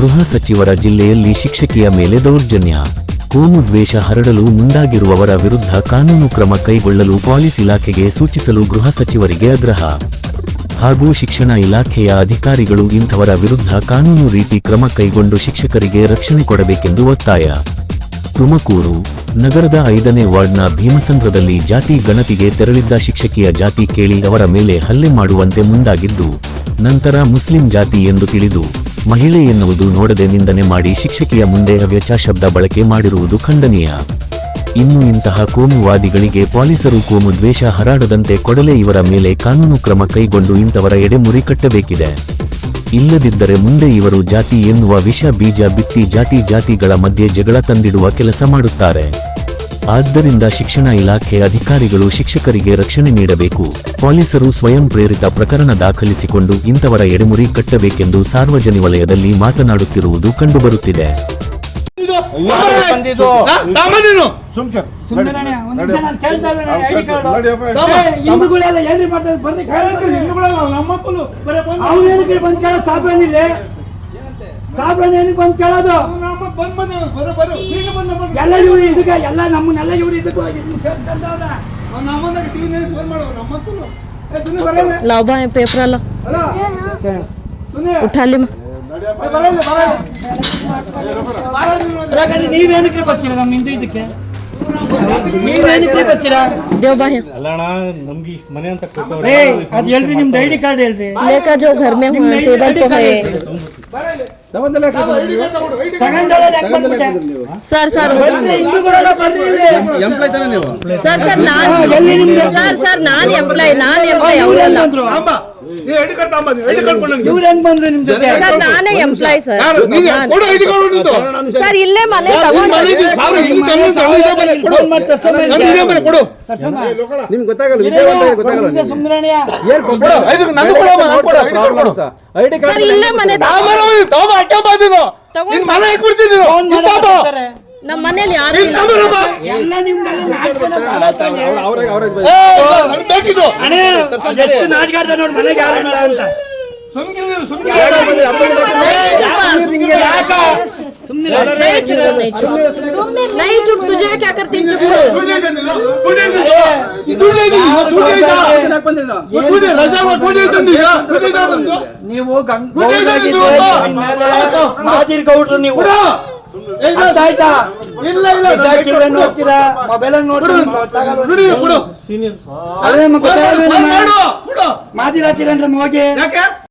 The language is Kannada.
ಗೃಹ ಸಚಿವರ ಜಿಲ್ಲೆಯಲ್ಲಿ ಶಿಕ್ಷಕಿಯ ಮೇಲೆ ದೌರ್ಜನ್ಯ. ಕೋಮು ದ್ವೇಷ ಹರಡಲು ಮುಂದಾಗಿರುವವರ ವಿರುದ್ಧ ಕಾನೂನು ಕ್ರಮ ಕೈಗೊಳ್ಳಲು ಪೊಲೀಸ್ ಇಲಾಖೆಗೆ ಸೂಚಿಸಲು ಗೃಹ ಸಚಿವರಿಗೆ ಆಗ್ರಹ. ಹಾಗೂ ಶಿಕ್ಷಣ ಇಲಾಖೆಯ ಅಧಿಕಾರಿಗಳು ಇಂಥವರ ವಿರುದ್ಧ ಕಾನೂನು ರೀತಿ ಕ್ರಮ ಕೈಗೊಂಡು ಶಿಕ್ಷಕರಿಗೆ ರಕ್ಷಣೆ ಕೊಡಬೇಕೆಂದು ಒತ್ತಾಯ. ತುಮಕೂರು ನಗರದ ಐದನೇ ವಾರ್ಡ್ನ ಭೀಮಸಂದ್ರದಲ್ಲಿ ಜಾತಿ ಗಣತಿಗೆ ತೆರಳಿದ್ದ ಶಿಕ್ಷಕಿಯ ಜಾತಿ ಕೇಳಿ ಅವರ ಮೇಲೆ ಹಲ್ಲೆ ಮಾಡುವಂತೆ ಮುಂದಾಗಿದ್ದು, ನಂತರ ಮುಸ್ಲಿಂ ಜಾತಿ ಎಂದು ತಿಳಿದು ಮಹಿಳೆ ಎನ್ನುವುದು ನೋಡದೆ ನಿಂದನೆ ಮಾಡಿ ಶಿಕ್ಷಕಿಯ ಮುಂದೆ ಅವ್ಯಚ ಶಬ್ದ ಬಳಕೆ ಮಾಡಿರುವುದು ಖಂಡನೀಯ. ಇನ್ನು ಇಂತಹ ಕೋಮುವಾದಿಗಳಿಗೆ ಪೊಲೀಸರು ಕೋಮು ದ್ವೇಷ ಹರಾಡದಂತೆ ಕೊಡಲೇ ಇವರ ಮೇಲೆ ಕಾನೂನು ಕ್ರಮ ಕೈಗೊಂಡು ಇಂಥವರ ಎಡೆಮುರಿ ಕಟ್ಟಬೇಕಿದೆ. ಇಲ್ಲದಿದ್ದರೆ ಮುಂದೆ ಇವರು ಜಾತಿ ಎನ್ನುವ ವಿಷ ಬೀಜ ಬಿತ್ತಿ ಜಾತಿ ಜಾತಿಗಳ ಮಧ್ಯೆ ಜಗಳ ತಂದಿಡುವ ಕೆಲಸ ಮಾಡುತ್ತಾರೆ. ಆದ್ದರಿಂದ ಶಿಕ್ಷಣ ಇಲಾಖೆ ಅಧಿಕಾರಿಗಳು ಶಿಕ್ಷಕರಿಗೆ ರಕ್ಷಣೆ ನೀಡಬೇಕು ಪೊಲೀಸರು ಸ್ವಯಂ ಪ್ರೇರಿತ ಪ್ರಕರಣ ದಾಖಲಿಸಿಕೊಂಡು ಇಂಥವರ ಎಡೆಮುರಿ ಕಟ್ಟಬೇಕೆಂದು ಸಾರ್ವಜನಿಕ ವಲಯದಲ್ಲಿ ಮಾತನಾಡುತ್ತಿರುವುದು ಕಂಡುಬರುತ್ತಿದೆ ಬಂದಿದ್ದು ನೀನು ಸುಮ್ಕೆ ಸುಮ್ಮನೆ ಒಂದು ನಿಮಿಷ ನಾನು ಕೇಳ್ತಾ ಇದ್ದೇನೆ ಐಡಿ ಕಾರ್ಡ್ ನಡಿಯಪ್ಪ. ಹಿಂದೂಗಳೆಲ್ಲ ಏನ್ರಿ ಮಾಡ್ತಾರೆ ಬರ್ರಿ ನಮ್ಮಕ್ಕಳು ಬರೇ ಬಂದು ಅವ್ನು ಏನಕ್ಕೆ ಬಂದ್ ಕೇಳೋದು ಸಾಬ್ರಾನಿಲ್ಲಿ ಸಾಬ್ರಾನ್ ಏನಕ್ಕೆ ಬಂದ್ ಕೇಳೋದು ನಮ್ಮ ಬಂದ್ ಬಂದು ಬರೋ ಬರೋ ಈಗ ಬಂದ ಬಂದು ಎಲ್ಲ ಇವ್ರು ಇದಕ್ಕೆ ಎಲ್ಲ ನಮ್ಮನ್ನೆಲ್ಲ ಇವ್ರು ಇದಕ್ಕೆ ಸೇರ್ಕೊಂಡವ್ರೆ. ನಮ್ಮನ್ನ ಟಿವಿ ಫೋನ್ ಮಾಡೋ ನಮ್ಮಕ್ಕಳು ಏ ಸುನಿ ಬರಲ್ಲ लाओ भाई पेपर ला ಅಲ್ಲ ಸುನಿ उठा ली माँ ಬರಲ್ಲ ಬರಲ್ಲ ಹಾಗಾದ್ರೆ ನೀವೇನಕ್ಕೆ ಬರ್ತೀರಾ ನಮ್ಮ ಹಿಂದೂ ಇದಕ್ಕೆ ನೀವೇನಕ್ಕೆ ಬರ್ತೀರಾ देव भाई ಅಲ್ಲಣ್ಣ ನಮ್ಗೆ ಮನೆ ಅಂತ ಕೊಟ್ಟವ್ರು ಏ ಅದ್ ಹೇಳ್ರಿ ನಿಮ್ದು ಐಡಿ ಕಾರ್ಡ್ ಹೇಳ್ರಿ लेकर जो घर में हुआ टेबल तो sir sir sir sir ನಾನು ಸರ್ ಸರ್ ನಾನು ಎಂಪ್ಲಾಯ್ ನಾನು ಎಂಪ್ಲಾಯ್ ಅವರಲ್ಲ. ನೀ ಐಡಿ ಕಾರ್ಡ್ ತಗೊಂಬ ಐಡಿ ಕಾರ್ಡ್ ಕೊಡು ಇವ್ರು ಹೆಂಗ್ ಬಂದ್ರು ನಿಮ್ ಜೊತೆ ಸರ್ ನಾನೇ ಎಂಪ್ಲಾಯ್ ಸರ್. ಯಾರು ನೀನು ಕೊಡು ಐಡಿ ಕಾರ್ಡ್ ನಿಂದು ಸರ್ ಇಲ್ಲೇ ಮನೆ ತಗೊಂಡು ಮನೆ ಇದೆ, ಸಾವಿರ ಇಲ್ಲಿ ತಂದು ತಗೊಂಡು ಇದೇ ಮನೆ ಕೊಡು. ಇದೇ ಮನೆ ಕೊಡು. ನಿಮ್ಗೆ ಗೊತ್ತಾಗಲ್ಲ. ಏನ್ ಕೊಡು? ಕೊಡು ಐದು ನಂದು ಕೊಡಮ್ಮ ನಾನು ಕೊಡು ಐಡಿ ಕಾರ್ಡ್ ಕೊಡು ಐಡಿ ಕಾರ್ಡ್ ಸರ್ ಇಲ್ಲೇ ಮನೆ ತಾಮರ ತಗೊಂಬ ಅಡ್ಡ ಬಾ ನಿನ್. ಮನೆ ಹಾಕ್ಬಿಡ್ತೀನಿ ನೀನು? ಫೋನ್ ಮಾಡಿ ಇದ್ದಾಪ. ತರ್ತಾರೆ. ನಮ್ಮ ಮನೇಲಿ ಯಾರು ಇಲ್ಲ. ಎಲ್ಲ ನಿಮ್ದೆಲ್ಲ. ಅವ್ರಿಗೆ ಅವ್ರಿಗೆ ಏ, ಇದು ನನ್ಗೆ ಬೇಕಿದು ಅಣ್ಣ, ಎಷ್ಟು ನಾಟಕ ಆಡ್ತಾರೆ ನೋಡಿ ಮನೆಗೆ ಯಾರು ಇಲ್ಲ ಅಂತ ಸುಮ್ಕಿರು ಸುಮ್ಕಿರು ಬಂದ್ರೆ ಹಬ್ಬದ ಸುಮ್ನಿರ. नहीं चुप नहीं चुप नहीं चुप तुझे क्या करती चुप ದುಡ್ಡು ಐತೆ ನಿಂದು? ದುಡ್ಡು ಐತೆ ನಿಂದು? ದುಡ್ಡು ಐತೆ ನಿಂದು? ದುಡ್ಡು ಐತಾ? ಬಂದಿಲ್ಲ ದುಡ್ಡು ಐತೆ, ರಜಾ ಮಾಡಿ ದುಡ್ಡು ಐತೆ ನಿಂದು? ದುಡ್ಡು ಐತಾ ನಿಂದು? ನೀವು ಗಂಗ್- ಗುಡಿ ಇದೆ ಗೌಡ್ರಾಗಿದ್ರೆ ನಿಂದು ಇವತ್ತು. ನಿಮ್ಮ ಮೇಲೆ ಮಾದಿರ್ ಗೌಡ್ರು ನೀವು ಅರ್ಥ ಆಯ್ತಾ? ಇಲ್ಲ ಇಲ್ಲ ಸಾಕಿದ್ರೆ ನೋಡ್ತೀರಾ ಮೊಬೈಲ್